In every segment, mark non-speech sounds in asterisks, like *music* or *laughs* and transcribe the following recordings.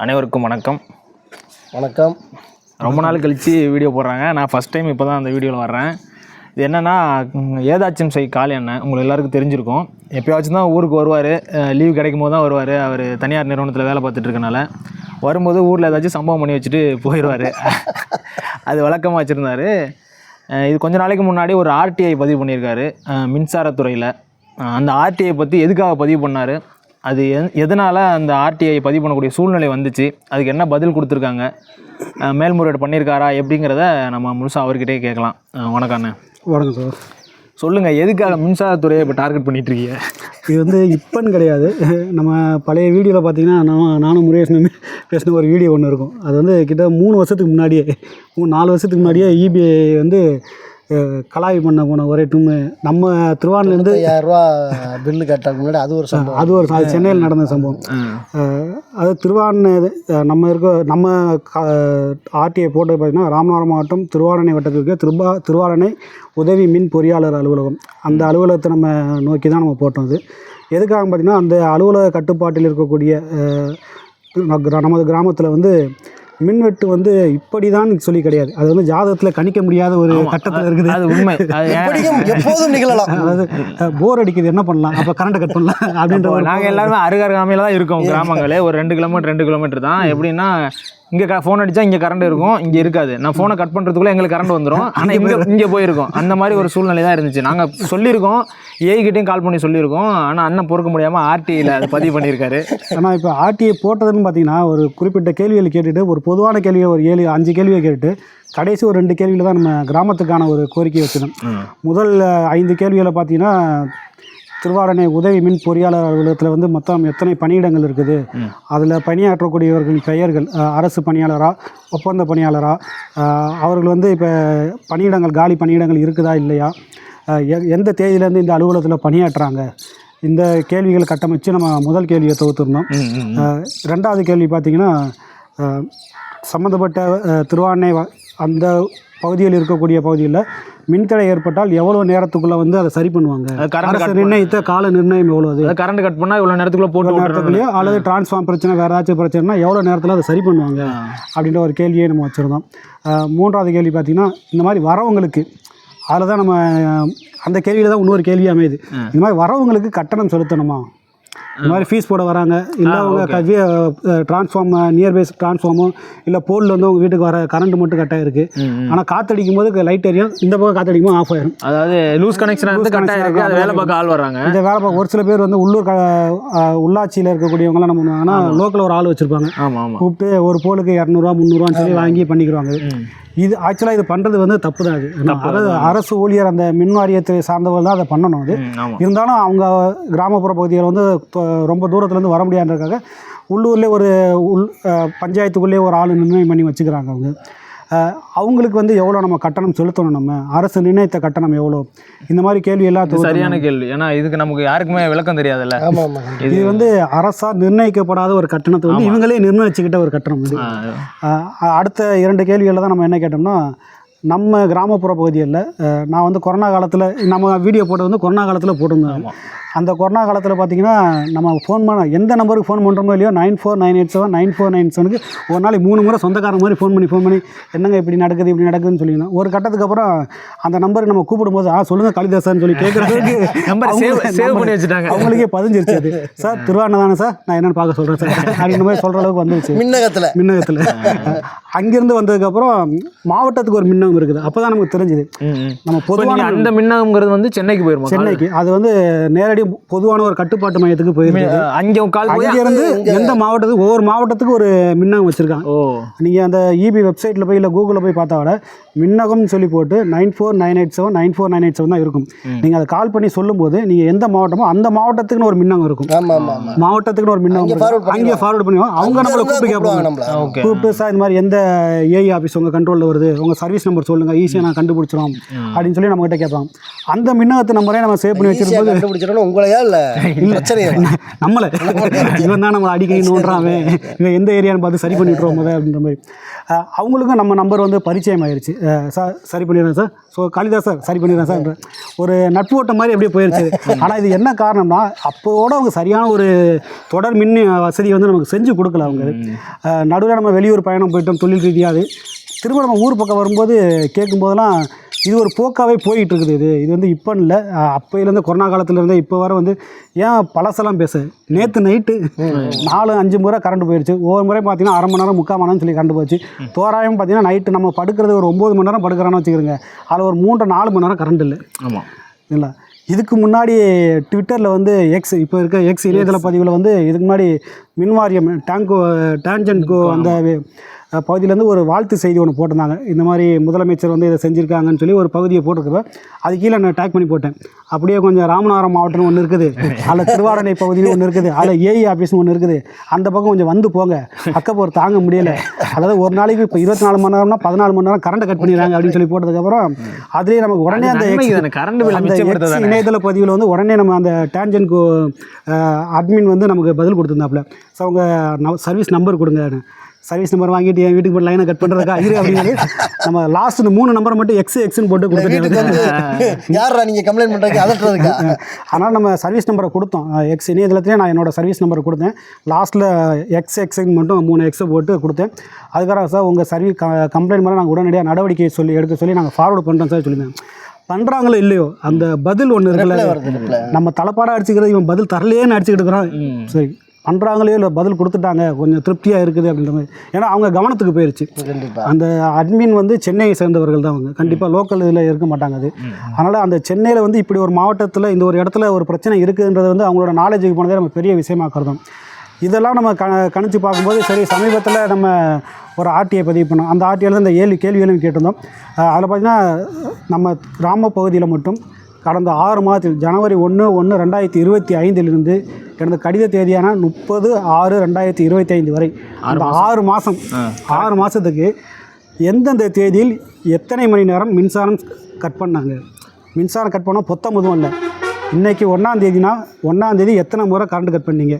அனைவருக்கும் வணக்கம். வணக்கம். ரொம்ப நாள் கழித்து வீடியோ போடுறாங்க. நான் ஃபஸ்ட் டைம் இப்போ தான் அந்த வீடியோவில் வர்றேன். இது என்னென்னா ஏதாச்சும் செய் காளி அண்ணன் உங்களுக்கு எல்லாருக்கும் தெரிஞ்சிருக்கும். எப்போயாச்சும் தான் ஊருக்கு வருவார். லீவ் கிடைக்கும் போது தான் வருவார். அவர் தனியார் நிறுவனத்தில் வேலை பார்த்துட்டு இருக்கனால. வரும்போது ஊரில் ஏதாச்சும் சம்பவம் பண்ணி வச்சுட்டு போயிடுவார் அது வழக்கமாக வச்சுருந்தாரு. இது கொஞ்ச நாளைக்கு முன்னாடி ஒரு ஆர்டிஐ பதிவு பண்ணியிருக்காரு. மின்சாரத்துறையில். அந்த ஆர்டிஐ பற்றி எதுக்காக பதிவு பண்ணார்? அது எதனால அந்த ஆர்டிஐ பதிவு பண்ணக்கூடிய சூழ்நிலை வந்துச்சு? அதுக்கு என்ன பதில் கொடுத்துருக்காங்க? மேல்முறையீடு பண்ணியிருக்காரா? எப்படிங்கிறத நம்ம முழுசாக அவர்கிட்டயே கேட்கலாம். அஹ் வணக்கம் சார். சொல்லுங்கள் எதுக்காக மின்சாரத்துறையை இப்போ டார்கெட் பண்ணிட்டு இருக்கீங்க இது வந்து இப்போன்னு கிடையாது. நம்ம பழைய வீடியோவில் பார்த்தீங்கன்னா நான் நானும் முருகேசனுமே பேசின ஒரு வீடியோ ஒன்று இருக்கும். அது வந்து கிட்ட மூணு வருஷத்துக்கு முன்னாடியே மூணு நாலு வருஷத்துக்கு முன்னாடியே இபிஐ வந்து அஹ், கலாய் பண்ண போன ஒரே டூமு நம்ம திருவாரூர்லேருந்து ஐயாயிரம் ரூபா பில்லு கட்டுறதுக்கு முன்னாடி அது ஒரு சம்பவம். அது ஒரு அது சென்னையில் நடந்த சம்பவம். அது அஹ், நம்ம இருக்க நம்ம ஆர்டிஐ போட்டு பார்த்தீங்கன்னா ராமநாதபுரம் மாவட்டம் திருவாரணை வட்டத்திற்கு திருபா திருவாரணை உதவி மின் பொறியாளர் அலுவலகம். அந்த அலுவலகத்தை நம்ம நோக்கி தான் நம்ம போட்டோம் அது. எதுக்காக பார்த்தீங்கன்னா அந்த அலுவலக கட்டுப்பாட்டில் இருக்கக்கூடிய நமது கிராமத்தில் வந்து மின்வெட்டு வந்து இப்படி தான் சொல்லி கிடையாது. அது வந்து ஜாதகத்தில் கணிக்க முடியாத ஒரு கட்டத்தில் இருக்குது. அது உண்மை. *laughs* எப்போதும் நிகழலாம். அதாவது போர் அடிக்குது என்ன பண்ணலாம்? அப்போ கரண்ட்டை கட் பண்ணலாம் அப்படின்ற ஒரு நாங்கள் எல்லாருமே அருகாமையில் தான் இருக்கோம் கிராமங்களே. ஒரு ரெண்டு கிலோமீட்டர் ரெண்டு கிலோமீட்டர் தான். எப்படின்னா இங்கே ஃபோன் அடித்தா இங்கே கரண்ட் இருக்கும். இங்கே இருக்காது. நான் ஃபோனை கட் பண்ணுறதுக்குள்ளே எங்களுக்கு கரண்ட் வந்துடும் *laughs* ஆனால் இங்கே இங்கே போயிருக்கோம். அந்த மாதிரி ஒரு சூழ்நிலை தான் இருந்துச்சு. நாங்கள் சொல்லியிருக்கோம். ஏகிட்டையும் கால் பண்ணி சொல்லியிருக்கோம். ஆனால் அண்ணன் பொறுக்க முடியாமல் ஆர்டியில் அது பதிவு பண்ணியிருக்காரு. *laughs* ஆனால் இப்போ ஆர்டிஐ போட்டதுன்னு பார்த்தீங்கன்னா ஒரு குறிப்பிட்ட கேள்விகள் கேட்டுட்டு ஒரு பொதுவான கேள்வியை ஒரு ஏழு அஞ்சு கேள்வியை கேட்டுட்டு கடைசி ஒரு ரெண்டு கேள்வியில் தான் நம்ம கிராமத்துக்கான ஒரு கோரிக்கை வச்சிருந்தோம். முதல் ஐந்து கேள்விகளை பார்த்தீங்கன்னா திருவாரணை உதவி மின் பொறியாளர் அலுவலகத்தில் வந்து மொத்தம் எத்தனை பணியிடங்கள் இருக்குது? அதில் பணியாற்றக்கூடியவர்களின் பெயர்கள் அரசு பணியாளரா ஒப்பந்த பணியாளரா அஹ், அவர்கள் வந்து இப்போ பணியிடங்கள் காலி பணியிடங்கள் இருக்குதா இல்லையா? எந்த தேதியிலேருந்து இந்த அலுவலகத்தில் பணியாற்றுறாங்க இந்த கேள்விகளை கட்டமைச்சு நம்ம முதல் கேள்வியை தொகுத்துருந்தோம் ரெண்டாவது கேள்வி பார்த்தீங்கன்னா சம்மந்தப்பட்ட திருவாரணை அந்த பகுதியில் இருக்கக்கூடிய பகுதியில் மின்தடை ஏற்பட்டால் எவ்வளோ நேரத்துக்குள்ளே வந்து அதை சரி பண்ணுவாங்க? அரசு நிர்ணயித்த கால நிர்ணயம் எவ்வளோ அது? கரண்ட் கட் பண்ணால் இவ்வளோ நேரத்துக்குள்ளே போட்டு. நேரத்துக்குள்ளேயோ அல்லது டிரான்ஸ்ஃபார்ம் பிரச்சனை வேறு ஏதாச்சும் பிரச்சனைனா எவ்வளோ நேரத்தில் அதை சரி பண்ணுவாங்க? அப்படின்ற ஒரு கேள்வியை நம்ம வச்சுருந்தோம். மூன்றாவது கேள்வி பார்த்தீங்கன்னா இந்த மாதிரி வரவங்களுக்கு அதில் தான் நம்ம அந்த கேள்வியில் தான் இன்னொரு கேள்வி அமையுது. இந்த மாதிரி வரவங்களுக்கு கட்டணம் செலுத்தணுமா? இந்த மாதிரி ஃபீஸ் போட வராங்க. இல்லை அவங்க கவி டிரான்ஸ்ஃபார்ம் நியர்பை டிரான்ஸ்ஃபார்மோ இல்லை போலில் வந்து உங்க வீட்டுக்கு வர கரண்ட் மட்டும் கட் ஆயிருக்கு. ஆனால் காற்றடிக்கும் போது லைட் எரியும். இந்த பக்கம் காற்றடிக்கும் போது ஆஃப் ஆயிரும். அதாவது லூஸ் கனெக்ஷன் வந்து கட் ஆயிருக்கு. அது வேலை பார்க்க ஆள் வராங்க இந்த வேலை பார்க்க ஒரு சில பேர் வந்து உள்ளூர் க உள்ளாட்சியில் இருக்கக்கூடியவங்களாம் என்ன பண்ணுவாங்கன்னா லோக்கலில் ஒரு ஆள் வச்சுருப்பாங்க. கூப்பிட்டு ஒரு போலுக்கு இரநூறுவா முந்நூறுவான்னு சொல்லி வாங்கி பண்ணிக்கிறாங்க இது ஆக்சுவலாக இது பண்ணுறது வந்து தப்பு தான் அது. அரசு ஊழியர் அந்த மின் வாரியத்தை சார்ந்தவர்கள் தான் அதை பண்ணணும் அது. இருந்தாலும் அவங்க கிராமப்புற பகுதியில் வந்து ரொம்ப தூரத்துலேருந்து வர முடியாதுன்றதுக்காக உள்ளூர்லேயே ஒரு உள் பஞ்சாயத்துக்குள்ளேயே ஒரு ஆள் நிர்ணயம் பண்ணி வச்சுக்கிறாங்க அவங்க. அவங்களுக்கு வந்து எவ்வளோ நம்ம கட்டணம் செலுத்தணும் நம்ம? அரசு நிர்ணயித்த கட்டணம் எவ்வளோ? இந்த மாதிரி கேள்வி எல்லாம் சரியான கேள்வி. ஏன்னா இதுக்கு நமக்கு யாருக்குமே விளக்கம் தெரியாதுல்ல. இது வந்து அரசால் நிர்ணயிக்கப்படாத ஒரு கட்டணத்தை வந்து இவங்களே நிர்ணயிச்சுக்கிட்ட ஒரு கட்டணம் இது. அடுத்த இரண்டு கேள்விகளில் தான் நம்ம என்ன கேட்டோம்னா நம்ம கிராமப்புற பகுதிகளில் அஹ், நான் வந்து கொரோனா காலத்தில் நம்ம வீடியோ போட்டது வந்து கொரோனா காலத்தில் போட்டிருந்தோம் அந்த கொரோனா காலத்தில் பார்த்தீங்கன்னா நம்ம ஃபோன் பண்ண எந்த நம்பருக்கு ஃபோன் பண்ணுறோமோ இல்லையோ nine four nine eight seven nine four nine செவனுக்கு ஒரு நாளைக்கு மூணு முறை சொந்தக்காரங்க மாதிரி ஃபோன் பண்ணி ஃபோன் பண்ணி என்னங்க இப்படி நடக்குது இப்படி நடக்குதுன்னு சொல்லியிருந்தோம் ஒரு கட்டத்துக்கு அப்புறம் அந்த நம்பருக்கு நம்ம கூப்பிடும்போது ஆ சொல்லுங்கள் காளிதாசான்னு சொல்லி கேட்குறதுக்கு நம்பர் சேவ் சேவ் பண்ணி வச்சுட்டாங்க. அவங்களுக்கே பதிஞ்சிருச்சு அது. சார் திருவாரணை தானே சார்? நான் என்னென்னு பார்க்க சொல்கிறேன் சார். அப்படின்ற மாதிரி சொல்கிற அளவுக்கு வந்துருச்சு. மின்னகத்தில். மின்னகத்தில். அங்கேருந்து வந்ததுக்கப்புறம் மாவட்டத்துக்கு ஒரு மின்னகம் இருக்குது. அப்போ தான் நமக்கு தெரிஞ்சுது. நம்ம பொதுவான அந்த மின்னகம்ங்கிறது வந்து சென்னைக்கு போயிருமா சென்னைக்கு. அது வந்து நேரடி பொதுவான ஒரு கட்டுப்பாட்டு மையத்துக்கு போயிருக்குது அங்கே கால் அங்கேருந்து எந்த மாவட்டத்துக்கு ஒவ்வொரு மாவட்டத்துக்கு ஒரு மின்னகம் வச்சுருக்காங்க. ஓ. நீங்கள் அந்த இபி வெப்சைட்டில் போய் இல்லை கூகுளில் போய் பார்த்தா விட மின்னகம்னு சொல்லி போட்டு nine four nine eight seven nine four nine eight seven தான் இருக்கும். நீங்கள் அதை கால் பண்ணி சொல்லும்போது நீங்கள் எந்த மாவட்டமோ அந்த மாவட்டத்துக்குன்னு ஒரு மின்னகம் இருக்கும். மாவட்டத்துக்குன்னு ஒரு மின்னகம் அங்கே ஃபார்வர்ட் பண்ணுவோம் அவங்க நம்மளை கூப்பிட்டு கேட்பாங்க. கூப்பிட்டு சார் இந்த மாதிரி எந்த ஏஐ ஆஃபீஸ் உங்கள் கண்ட்ரோலில் வருது. உங்கள் சர்வீஸ் நம்பர் சொல்லுங்கள் ஈஸியாக நான் கண்டுபிடிச்சிரும் அப்படின்னு சொல்லி நம்மகிட்ட கேட்பாங்க. அந்த மின்னகத்து நம்பரே நம்ம சேவ் பண்ணி ஈஸியாக வச்சிருக்கும்போது கண்டுபிடிச்சிடணும். உங்களையா இல்லை? பிரச்சனையா? நம்மளை. இவன் தான் நம்மளை அடிக்கடி நோண்டுறான் அவன். இவன் எந்த ஏரியான்னு பார்த்து சரி பண்ணி விட்ருவோம் முத அப்படின்ற மாதிரி. அவங்களுக்கும் நம்ம நம்பர் வந்து பரிச்சயம் ஆயிடுச்சு சார் சரி பண்ணிடுறேன் சார். ஸோ காளிதாஸ் சார் சரி பண்ணிடுறேன் சார். ஒரு நட்பு ஓட்டம் மாதிரி அப்படியே போயிடுச்சு ஆனால் இது என்ன காரணம்னா அப்போட அவங்க சரியான ஒரு தொடர் மின் வசதி வந்து நமக்கு செஞ்சு கொடுக்கல அவங்க. நடுவில் நம்ம வெளியூர் பயணம் போயிட்டோம் தொழில் ரீதியாக திரும்ப நம்ம ஊர் பக்கம் வரும்போது கேட்கும்போதெல்லாம் இது ஒரு போக்காவே போயிட்டு இருக்குது இது. இது வந்து இப்போ இல்லை. அப்போயிலேருந்து கொரோனா காலத்துலேருந்து இப்போ வர வந்து ஏன் பழசெல்லாம் பேச? நேற்று நைட்டு நாலு அஞ்சு முறை கரண்ட் போயிடுச்சு ஒவ்வொரு முறை பார்த்தீங்கன்னா அரை மணி நேரம் முக்கால் மணி நேரம் சொல்லி கரண்ட் போச்சு. தோராயம் பார்த்தீங்கன்னா நைட்டு நம்ம படுக்கிறது ஒரு ஒம்பது மணி நேரம் படுக்கிறோன்னு வச்சுக்கிறோங்க அதில் ஒரு மூன்று நாலு மணி நேரம் கரண்ட் இல்லை. ஆமாம் இல்லை. இதுக்கு முன்னாடி ட்விட்டரில் வந்து எக்ஸ் இப்போ இருக்க எக்ஸ் இணையதள பதிவில் வந்து இதுக்கு முன்னாடி மின்வாரியம் டேங்கோ டேஞ்சன்கோ அந்த பகுதியிலேருந்து ஒரு வாழ்த்து செய்தி ஒன்று போட்டிருந்தாங்க. இந்த மாதிரி முதலமைச்சர் வந்து இதை செஞ்சுருக்காங்கன்னு சொல்லி ஒரு பகுதியை போட்டிருக்கப்ப அது கீழே நான் டேக் பண்ணி போட்டேன். அப்படியே கொஞ்சம் ராமநாதபுரம் மாவட்டம் ஒன்று இருக்குது. அதில் திருவாடனை பகுதியில் ஒன்று இருக்குது. அதில் ஏஇ ஆஃபீஸ் ஒன்று இருக்குது. அந்த பக்கம் கொஞ்சம் வந்து போங்க. அக்கப்போர் தாங்க முடியல. அதாவது ஒரு நாளைக்கு இப்போ இருபத்தி நாலு மணி நேரம்னா பதினாலு மணி நேரம் கரண்ட் கட் பண்ணிடுறாங்க அப்படின்னு சொல்லி போட்டதுக்கப்புறம் அதுலேயே நமக்கு உடனே அந்த தானே. இணையதள பதிவில் வந்து உடனே நம்ம அந்த டேஞ்சன்கு அட்மின் வந்து நமக்கு பதில் கொடுத்துருந்தாப்புல. ஸோ அவங்க சர்வீஸ் நம்பர் கொடுங்க சர்வீஸ் நம்பர் வாங்கிட்டு என் வீட்டுக்கு போய் லைனை கட் பண்ணுறதுக்கா இரு அப்படிங்கிறது நம்ம லாஸ்ட் இந்த மூணு நம்பரை மட்டும் எக்ஸ் எக்ஸ்னு போட்டு கொடுத்துட்டு யாரா நீங்கள் கம்ப்ளைண்ட் பண்ணுறதுக்கு அதட்டுறதுக்கா? ஆனால் நம்ம சர்வீஸ் நம்பரை கொடுத்தோம். எக்ஸ் இணையதளத்திலே நான் என்னோட சர்வீஸ் நம்பர் கொடுத்தேன். லாஸ்ட்டில் எக்ஸ் எக்ஸ்ன்னு மட்டும் மூணு எக்ஸை போட்டு கொடுத்தேன். அதுக்காக சார் உங்கள் சர்வீஸ் கம்ப்ளைண்ட் மேலே நாங்கள் உடனடியாக நடவடிக்கை சொல்லி எடுக்க சொல்லி நாங்கள் ஃபார்வர்டு பண்ணுறோம் சார் சொல்லியிருந்தேன். பண்ணுறாங்களோ இல்லையோ அந்த பதில் ஒன்று இருக்குல்ல. நம்ம தலைப்பாடாக அடிச்சுக்கிறது இவன் பதில் தரலையேன்னு அடிச்சுக்கிட்டு இருக்கிறான். சரி. பண்ணுறாங்களே இல்லை பதில் கொடுத்துட்டாங்க கொஞ்சம் திருப்தியாக இருக்குது அப்படின்ற மாதிரி. ஏன்னா அவங்க கவனத்துக்கு போயிருச்சு. அந்த அட்மின் வந்து சென்னையை சேர்ந்தவர்கள் தான் அவங்க. கண்டிப்பாக லோக்கல் இதில் இருக்க மாட்டாங்க அது. அதனால் அந்த சென்னையில் வந்து இப்படி ஒரு மாவட்டத்தில் இந்த ஒரு இடத்துல ஒரு பிரச்சனை இருக்குன்றது வந்து அவங்களோட நாலேஜுக்கு போனதே நம்ம பெரிய விஷயமா கருதும் இதெல்லாம் நம்ம க கணிச்சு பார்க்கும்போது சரி சமீபத்தில் நம்ம ஒரு ஆர்டிஐ பதிவு பண்ணோம். அந்த ஆர்டிஐயில் தான் இந்த ஏழு கேள்விகளும் கேட்டிருந்தோம். அதில் பார்த்தீங்கன்னா நம்ம கிராம பகுதியில் மட்டும் கடந்த ஆறு மாதத்தில் ஜனவரி ஒன்று ஒன்று ரெண்டாயிரத்தி இருபத்தி ஐந்திலிருந்து கடந்த கடித தேதியான முப்பது ஆறு ரெண்டாயிரத்தி இருபத்தி ஐந்து வரை. அந்த ஆறு மாதம் ஆறு மாதத்துக்கு எந்தெந்த தேதியில் எத்தனை மணி நேரம் மின்சாரம் கட் பண்ணாங்க? மின்சாரம் கட் பண்ணால் பொத்தமுதும் இல்லை. இன்றைக்கி ஒன்றாம் தேதினா ஒன்றாம் தேதி எத்தனை முறை கரண்ட் கட் பண்ணீங்க?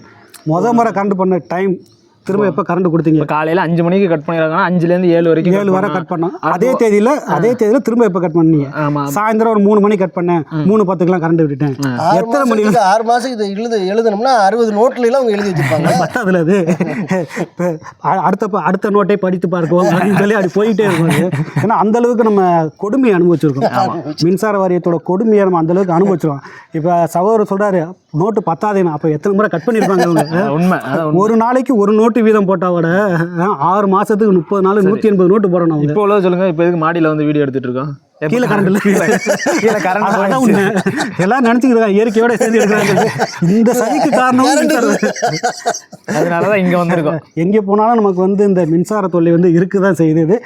முத முறை கரண்ட் பண்ண டைம் திரும்ப எப்போ கரண்ட் கொடுத்தீங்க? காலையில் அஞ்சு மணிக்கு கட் பண்ணிடுறாங்கன்னா அஞ்சுலேருந்து ஏழு வரைக்கும் ஏழு வரை கட் பண்ணோம் அதே தேதியில் அதே தேதியில் திரும்ப எப்போ கட் பண்ணீங்க? ஆமாம் சாயந்தரம் ஒரு மூணு மணி கட் பண்ணேன். மூணு பத்துக்கெல்லாம் கரண்ட் விட்டுட்டேன். எத்தனை மணி ஆறு மாதத்துக்கு இது எழுது எழுதணும்னா அறுபது நோட்ல எல்லாம் அவங்க எழுதி வச்சிருப்பாங்க. *laughs* பத்தாதுல அது. அடுத்த அடுத்த நோட்டை படித்து பார்க்கவும் அப்படின்னு சொல்லி அப்படி போயிட்டே இருக்கும் ஏன்னா அந்த அளவுக்கு நம்ம கொடுமையை அனுபவிச்சிருக்கோம். மின்சார வாரியத்தோட கொடுமையை நம்ம அந்த அளவுக்கு அனுபவிச்சிருக்கோம். இப்போ சகோதரர் சொல்றாரு நோட்டு பத்தாதேன்னு. அப்போ எத்தனை முறை கட் பண்ணியிருப்பாங்க அவங்க உண்மை. ஒரு நாளைக்கு ஒரு நோட்டு வீதம் போட்டால் விட ஆறு மாசத்துக்கு முப்பது நாள் நூற்றி எண்பது நோட்டு போடணும் இப்போ உள்ள சொல்லுங்க இப்போ எதுக்கு மாடியில் வந்து வீடியோ எடுத்துட்டு இருக்கோம்? கீழே கரண்ட் இல்லை. கீழே கரண்ட் அதான் உண்மை. எல்லாம் நினச்சிக்கிறாங்க இயற்கையோட சேர்ந்து எடுக்கிறாங்க. இந்த சதிக்கு காரணம் அதனால தான் இங்கே வந்திருக்கோம். எங்கே போனாலும் நமக்கு வந்து இந்த மின்சார தொல்லை வந்து இருக்க தான் செய்யுது.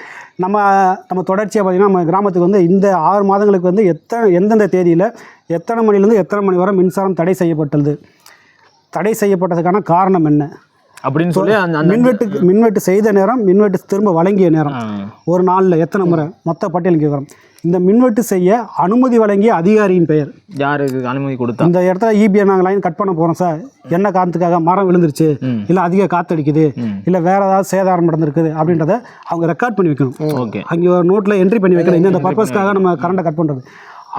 நம்ம நம்ம தொடர்ச்சியாக பார்த்திங்கன்னா நம்ம கிராமத்துக்கு வந்து இந்த ஆறு மாதங்களுக்கு வந்து எத்தனை எந்தெந்த தேதியில் எத்தனை மணிலேருந்து எத்தனை மணி வரை மின்சாரம் தடை செய்யப்பட்டது தடை செய்யப்பட்டதுக்கான காரணம் என்ன? அப்படின்னு சொல்லி மின்வெட்டுக்கு மின்வெட்டு செய்த நேரம் மின்வெட்டு திரும்ப வழங்கிய நேரம். ஒரு நாளில் எத்தனை முறை? மொத்த பட்டியல் கேட்குறோம் இந்த மின்வெட்டு செய்ய அனுமதி வழங்கிய அதிகாரியின் பெயர். யாருக்கு அனுமதி கொடுத்தா? இந்த இடத்துல இபிஐ நாங்கள் லைன் கட் பண்ண போகிறோம் சார். என்ன காரணத்துக்காக மரம் விழுந்துருச்சு. இல்லை அதிக காத்தடிக்குது. இல்லை வேற ஏதாவது சேதாரம் நடந்திருக்குது? அப்படின்றத அவங்க ரெக்கார்ட் பண்ணி வைக்கணும். ஓகே. அங்கே ஒரு நோட்டில் என்ட்ரி பண்ணி வைக்கணும். இந்த பர்பஸ்க்காக நம்ம கரண்ட்டை கட் பண்ணுறது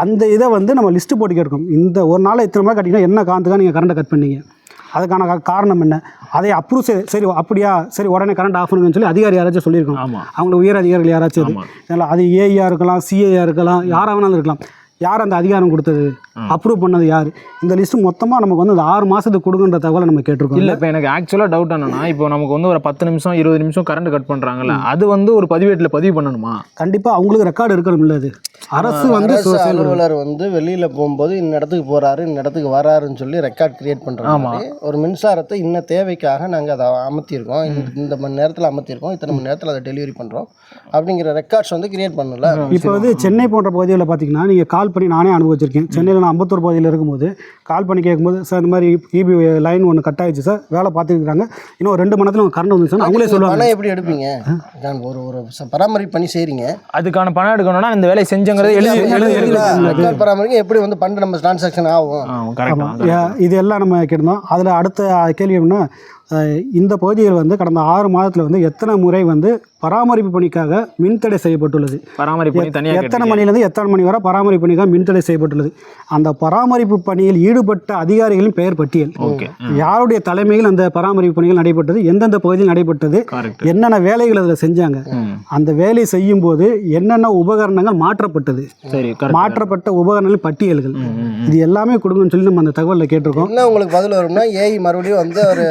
அந்த இதை வந்து நம்ம லிஸ்ட்டு போட்டு கேட்கும் இந்த ஒரு நாள் இத்தனை மணி கட்டிங்கன்னா என்ன காரணத்துக்காக நீங்கள் கரண்ட்டை கட் பண்ணீங்க? அதுக்கான காரணம் என்ன? அதை அப்ரூவ் செய்ய சரி அப்படியா சரி உடனே கரண்ட் ஆஃப் பண்ணுங்கன்னு சொல்லி அதிகாரி யாராச்சும் சொல்லியிருக்கோம் ஆமா. அவங்கள உயர் அதிகாரிகள் யாராச்சும் இல்லை அது ஏஐயா இருக்கலாம் சிஏயா இருக்கலாம் யாராக வேணாலும் இருக்கலாம். யார் அந்த அதிகாரம் கொடுத்தது? அப்ரூவ் பண்ணது யார்? இந்த லிஸ்ட்டு மொத்தமாக நமக்கு வந்து அந்த ஆறு மாதத்துக்கு கொடுக்குன்ற தகவலை நம்ம கேட்டிருக்கோம் இல்ல இப்போ எனக்கு ஆக்சுவலாக டவுட் என்னன்னா இப்போ நமக்கு வந்து ஒரு பத்து நிமிஷம் இருபது நிமிஷம் கரண்ட் கட் பண்றாங்கல்ல அது வந்து ஒரு பதிவேட்டில் பதிவு பண்ணணுமா? கண்டிப்பாக அவங்களுக்கு ரெக்கார்டு இருக்கணும் இல்லை அது அரசு வந்து. அலுவலர் வந்து வெளியில போகும்போது இந்த இடத்துக்கு போறாரு இந்த இடத்துக்கு வராருன்னு சொல்லி ரெக்கார்ட் கிரியேட் மாதிரி ஒரு மின்சாரத்தை இன்ன தேவைக்காக நாங்க அதை அமர்த்தியிருக்கோம். இந்த- மணி நேரத்துல அமர்த்தியிருக்கோம். இத்தனை மணி நேரத்துல அதை டெலிவரி பண்றோம். அப்படிங்கிற ரெக்கார்ட்ஸ் வந்து கிரியேட் பண்ணல இப்போ வந்து சென்னை போன்ற பகுதிகளில் பார்த்தீங்கன்னா நீங்கள் கால் கால் பண்ணி நானே அனுபவிச்சிருக்கேன். சென்னையில் நான் அம்பத்தூர் பகுதியில் இருக்கும்போது கால் பண்ணி கேட்கும்போது சார் இந்த மாதிரி இபி லைன் ஒன்று கட் ஆயிடுச்சு சார். வேலை பார்த்துருக்காங்க இன்னும் ரெண்டு மணி நேரத்தில் கரண்ட் வந்து சார் அவங்களே சொல்லுவாங்க. பணம் எப்படி எடுப்பீங்க? நான் ஒரு ஒரு பராமரிப்பு பண்ணி செய்றீங்க. அதுக்கான பணம் எடுக்கணும்னா இந்த வேலையை செஞ்சங்கிறது எழுதி எழுதி எழுதி ரெக்கார்ட் பராமரிக்க எப்படி வந்து பண்டு நம்ம டிரான்சாக்ஷன் ஆகும்? இது எல்லாம் நம்ம கேட்டிருந்தோம். அதில் அடுத்த கேள்வி அஹ், இந்த பகுதியில் வந்து கடந்த ஆறு மாதத்தில் வந்து எத்தனை முறை வந்து பராமரிப்பு பணிக்காக மின்தடை செய்யப்பட்டுள்ளது? பராமரிப்பு எத்தனை மணிலேருந்து எத்தனை மணி வரை பராமரிப்பு பணிக்காக மின்தடை செய்யப்பட்டுள்ளது? அந்த பராமரிப்பு பணியில் ஈடுபட்ட அதிகாரிகளின் பெயர் பட்டியல். ஓகே. யாருடைய தலைமையில் அந்த பராமரிப்பு பணிகள் நடைபெற்றது? எந்தெந்த பகுதியில் நடைபெற்றது? என்னென்ன வேலைகள் அதில் செஞ்சாங்க? அந்த வேலையை செய்யும்போது என்னென்ன உபகரணங்கள் மாற்றப்பட்டது? மாற்றப்பட்ட உபகரணங்கள் பட்டியல்கள். இது எல்லாமே கொடுங்கன்னு சொல்லி நம்ம அந்த தகவலில் கேட்டிருக்கோம். உங்களுக்கு பதில் வரும்னா ஏஐ மறுபடியும் வந்து ஒரு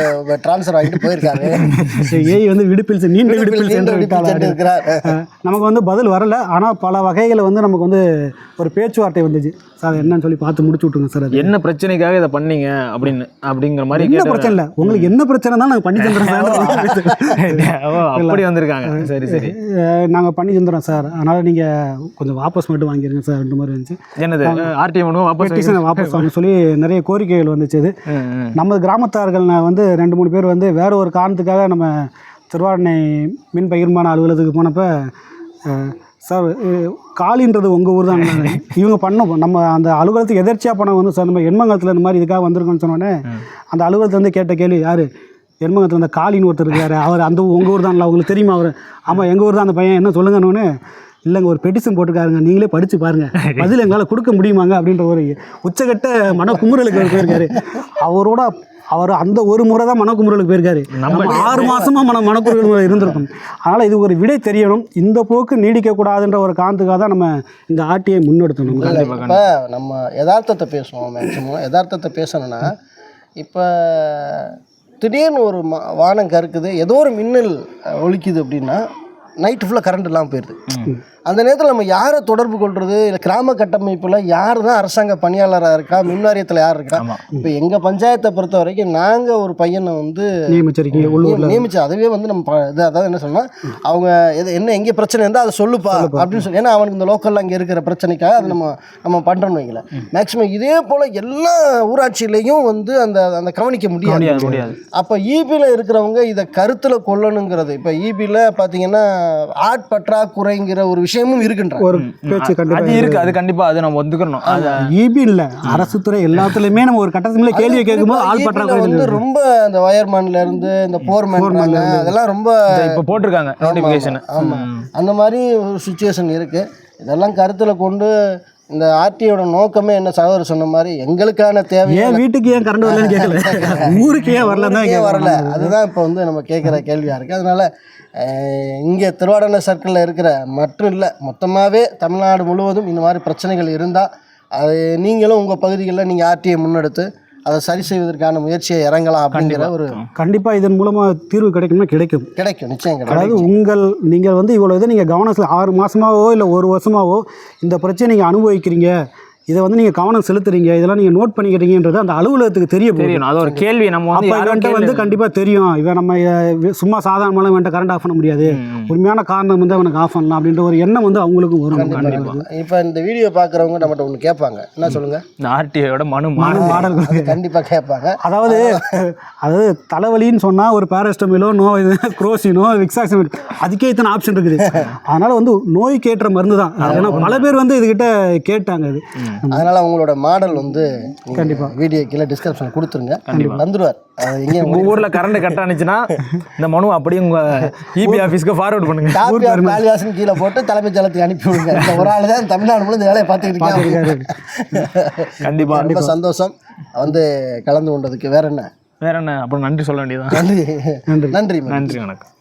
டிரான்ஸ்ஃபர் ஆகிட்டு போயிருக்காரு. ஏய் வந்து விடுப்பில் நீண்ட விடுப்பில் சென்று இருக்கிறார். நமக்கு வந்து பதில் வரல ஆனால் பல வகைகளை வந்து நமக்கு வந்து ஒரு பேச்சுவார்த்தை வந்துச்சு. சார் என்னன்னு சொல்லி பார்த்து முடிச்சு விட்டுருங்க சார் அது. என்ன பிரச்சனைக்காக இதை பண்ணீங்க அப்படின்னு அப்படிங்கிற மாதிரி என்ன பிரச்சனை இல்லை. உங்களுக்கு என்ன பிரச்சனை தான் நாங்கள் பண்ணி தந்துடுறோம் அப்படி வந்திருக்காங்க. சரி சரி. நாங்கள் பண்ணி தந்துடுறோம் சார். அதனால் நீங்கள் கொஞ்சம் வாபஸ் மட்டும் வாங்கிடுங்க சார் ரெண்டு மாதிரி இருந்துச்சு. என்னது? ஆர்டிஎம் ஒன்றும் வாபஸ் வாபஸ் வாங்க சொல்லி நிறைய கோரிக்கைகள் வந்துச்சு. நம்ம கிராமத்தார்கள் நான் வந்து ரெண்டு மூணு பேர் வந்து வேற ஒரு காரணத்துக்காக நம்ம திருவாரணை மின் பகிர்மான அலுவலகத்துக்கு போனப்போ சார் அஹ், காளின்றது உங்கள் ஊர் தான். இவங்க பண்ணோம் நம்ம அந்த அலுவலகத்துக்கு எதர்ச்சியாக பண்ண வந்து சார் நம்ம எண்மங்கலத்தில் இந்த மாதிரி இதுக்காக வந்திருக்கோம்னு சொன்னோடனே அந்த அலுவலகத்தில் வந்து கேட்ட கேள்வி யார்? எண்மங்கலத்தில் அந்த காளின்னு ஒருத்தர் இருக்காரு. அவர் அந்த உங்கள் ஊர் தான்ல உங்களுக்கு தெரியுமா அவர்? ஆமாம் எங்கள் ஊர் தான் அந்த பையன். என்ன சொல்லுங்கன்னு இல்லைங்க ஒரு பெட்டிஷன் போட்டிருக்காருங்க. நீங்களே படித்து பாருங்க. பதில் எங்களால் கொடுக்க முடியுமாங்க அப்படின்ற ஒரு உச்சகட்ட மன குமுறலுக்கு போயிருக்காரு. அவரோட அவர் அந்த ஒரு முறை தான் மனக்குமுறலுக்கு போயிருக்காரு. நம்ம ஆறு மாசமா மன மனக்குமுறல் இருந்திருக்கும். அதனால் இது ஒரு விடை தெரியணும். இந்த போக்கு நீடிக்கக்கூடாதுன்ற ஒரு காரணத்துக்காக தான் நம்ம இந்த ஆட்டியை முன்னெடுத்தணும் இப்போ நம்ம யதார்த்தத்தை பேசுவோம் மேக்ஸிமம் யதார்த்தத்தை பேசணும்னா இப்போ திடீர்னு ஒரு ம வானம் கருக்குது ஏதோ ஒரு மின்னல் அஹ், ஒலிக்குது அப்படின்னா நைட்டு ஃபுல்லாக கரண்ட் இல்லாமல் போயிடுது அந்த நேரத்தில் நம்ம யாரை தொடர்பு கொள்வது இல்லை கிராம கட்டமைப்பில் யார் தான் அரசாங்க பணியாளராக இருக்கா? மின் வாரியத்தில் யார் இருக்கா? இப்போ எங்கள் பஞ்சாயத்தை பொறுத்த வரைக்கும் நாங்கள் ஒரு பையனை வந்து நியமிச்சிருக்கீங்க உள்ளூரில் நியமிச்சு அதுவே வந்து நம்ம ப- இது அதாவது என்ன சொல்லணும் அவங்க எது என்ன எங்கே பிரச்சனை இருந்தால் அதை சொல்லுப்பா அப்படின்னு சொல்லி ஏன்னா அவனுக்கு இந்த லோக்கலில் அங்கே இருக்கிற பிரச்சனைக்காக அதை நம்ம நம்ம பண்ணுறோன்னு வைக்கல மேக்ஸிமம் இதே போல் எல்லா ஊராட்சியிலையும் வந்து அந்த அந்த கவனிக்க முடியாது. அப்போ ஈபியில் இருக்கிறவங்க இதை கருத்தில் கொள்ளணுங்கிறது. இப்போ ஈபியில் பார்த்தீங்கன்னா ஆட் பற்றாக்குறைங்கிற ஒரு விஷயமும் இருக்குன்ற. ஒரு பேச்சு அது கண்டிப்பாக இருக்கு அது கண்டிப்பா அது நம்ம ஒத்துக்கணும். அது ஈபி இல்லை அரசு துறை எல்லாத்துலேயுமே நம்ம ஒரு கட்டத்துக்கு மேலே கேள்வியை கேட்கும்போது ஆள் பற்றாக்குறை வந்து ரொம்ப இந்த வயர்மேன்ல இருந்து இந்த போர்மேன் அதெல்லாம் ரொம்ப இப்போ போட்டிருக்காங்க நோட்டிஃபிகேஷன் ஆமா அந்த மாதிரி ஒரு சுச்சுவேஷன் இருக்கு. இதெல்லாம் கருத்தில் கொண்டு இந்த ஆர்டியோட நோக்கமே என்ன? சகோதரர் சொன்ன மாதிரி எங்களுக்கான தேவை ஏன் வீட்டுக்கு ஏன் கரண்ட் *laughs* வரலன்னு கேட்கல ஊருக்கு ஏன் வரலன்னு ஏன் வரல. அதுதான் இப்போ வந்து நம்ம கேட்குற கேள்வியாக இருக்குது அதனால இங்கே திருவாடனை சர்க்கிளில் இருக்கிற மட்டும் இல்லை மொத்தமாகவே தமிழ்நாடு முழுவதும் இந்த மாதிரி பிரச்சனைகள் இருந்தால் அது நீங்களும் உங்கள் பகுதிகளில் நீங்கள் ஆர்டிஐ முன்னெடுத்து அதை சரி செய்வதற்கான முயற்சியை இறங்கலாம் அப்படிங்கிற ஒரு கண்டிப்பாக இதன் மூலமாக தீர்வு கிடைக்கும்னா கிடைக்கும். கிடைக்கும் நிச்சயம் கிடைக்கும். அதாவது உங்கள் நீங்கள் வந்து இவ்வளோ இது நீங்கள் கவனம் ஆறு மாதமாவோ இல்லை ஒரு வருஷமாவோ இந்த பிரச்சனை நீங்கள் அனுபவிக்கிறீங்க. இதை வந்து நீங்கள் கவனம் செலுத்துறீங்க இதெல்லாம் நீங்கள் நோட் பண்ணிக்கிறீங்கன்றது அந்த அலுவலகத்துக்கு தெரிய போகுது. தெரியணும். அது ஒரு கேள்வி. நம்ம வந்து அப்போ இவன்ட்ட வந்து கண்டிப்பாக தெரியும். இவன் நம்ம சும்மா சாதாரணமாக இவன்ட்ட கரண்ட் ஆஃப் பண்ண முடியாது. உண்மையான காரணம் வந்து அவனுக்கு ஆஃப் பண்ணலாம் அப்படின்ற ஒரு எண்ணம் வந்து அவங்களுக்கும் வரும். இப்போ இந்த வீடியோ பார்க்குறவங்க நம்மகிட்ட ஒன்று கேட்பாங்க. என்ன சொல்லுங்கள் இந்த ஆர்டிஐயோட மனு மாறு மாடல். கண்டிப்பாக கேட்பாங்க. அதாவது அதாவது தலைவலின்னு சொன்னால் ஒரு பேரஸ்டமிலோ நோ இது குரோசினோ விக்ஸாக்சின் அதுக்கே இத்தனை ஆப்ஷன் இருக்குது. *laughs* அதனால் வந்து நோய்க்கு ஏற்ற மருந்து தான் ஏன்னா பல பேர் வந்து இதுகிட்ட கேட்டாங்க அது. அதனால் உங்களோட மாடல் வந்து கண்டிப்பா. வீடியோ கீழே டிஸ்கிரிப்ஷன் கொடுத்துருங்க தந்துடுவார் அது எங்கேயும் உங்க ஊர்ல கரண்ட் கட் ஆனிச்சுன்னா இந்த மனு அப்படியே உங்க இபி ஆஃபீஸ்க்கு ஃபார்வர்ட் பண்ணுங்க. காப்பி ஆஃப் காளிதாசன் கீழே போட்டு தலைமைச் செயலத்துக்கு அனுப்பி விடுங்க. இந்த ஒரு ஆள் தான் தமிழ்நாடு முழு இந்த வேலையை பார்த்துக்கிட்டு இருக்காங்க கண்டிப்பா. ரொம்ப சந்தோஷம். வந்து கலந்து கொண்டதுக்கு வேற என்ன? வேற என்ன? அப்புறம் நன்றி சொல்ல வேண்டியதுதான். நன்றி. நன்றி. நன்றி வணக்கம்.